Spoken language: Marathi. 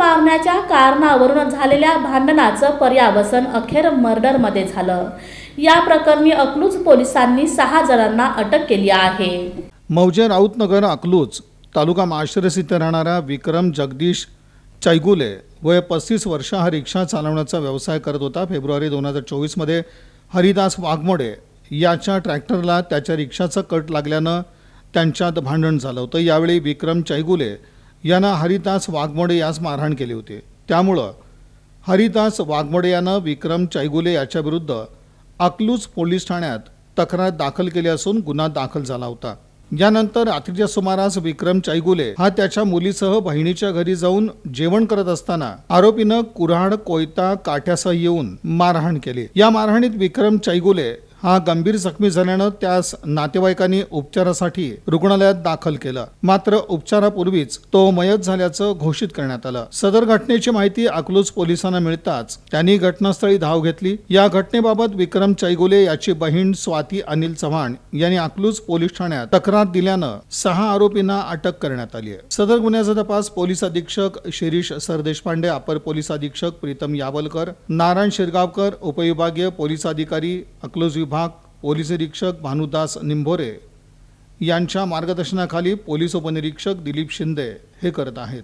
मारण्याच्या कारणावरून झालेल्या भांडणाचं पर्यावसन अखेर मर्डरमध्ये झालं. या प्रकरणी अकलूज पोलिसांनी सहा जणांना अटक केली आहे. मौजे राऊतनगर अकलूज तालुका माश्रस इथे राहणारा विक्रम जगदीश चैगुले वय पस्तीस वर्ष हा रिक्षा चालवण्याचा व्यवसाय करत होता. फेब्रुवारी दोन हजार चोवीसमध्ये हरिदास वाघमोडे याच्या ट्रॅक्टरला त्याच्या रिक्षाचं कट लागल्यानं त्यांच्यात भांडण झालं होतं. यावेळी विक्रम चैगुले यांना हरिदास वाघमोडे यास मारहाण केली होती. त्यामुळं हरिदास वाघमोडे यानं विक्रम चैगुले याच्याविरुद्ध अकलूज पोलीस ठाण्यात तक्रार दाखल केली असून गुन्हा दाखल झाला होता. यानंतर रात्रीच्या सुमारास विक्रम चैगुले हा त्याच्या मुलीसह बहिणीच्या घरी जाऊन जेवण करत असताना आरोपीनं कुऱ्हाड कोयता काठ्यासह येऊन मारहाण केली. या मारहाणीत विक्रम चैगुले हा गंभीर जखमी झाल्यानं त्यास नातेवाईकांनी उपचारासाठी रुग्णालयात दाखल केलं. मात्र उपचारापूर्वीच तो मयत झाल्याचं घोषित करण्यात आलं. सदर घटनेची माहिती अकलूज पोलिसांना मिळताच त्यांनी घटनास्थळी धाव घेतली. या घटनेबाबत विक्रम चैगुले याची बहीण स्वाती अनिल चव्हाण यांनी अकलूज पोलीस ठाण्यात तक्रार दिल्यानं सहा आरोपींना अटक करण्यात आली आहे. सदर गुन्ह्याचा तपास पोलीस अधीक्षक शिरीष सरदेशपांडे अपर पोलीस अधीक्षक प्रीतम यावलकर नारायण शिरगावकर उपविभागीय पोलीस अधिकारी अकलूज विभाग पोलीस निरीक्षक भानुदास निंभोरे यांच्या मार्गदर्शनाखाली पोलीस उपनिरीक्षक दिलीप शिंदे हे करत आहेत.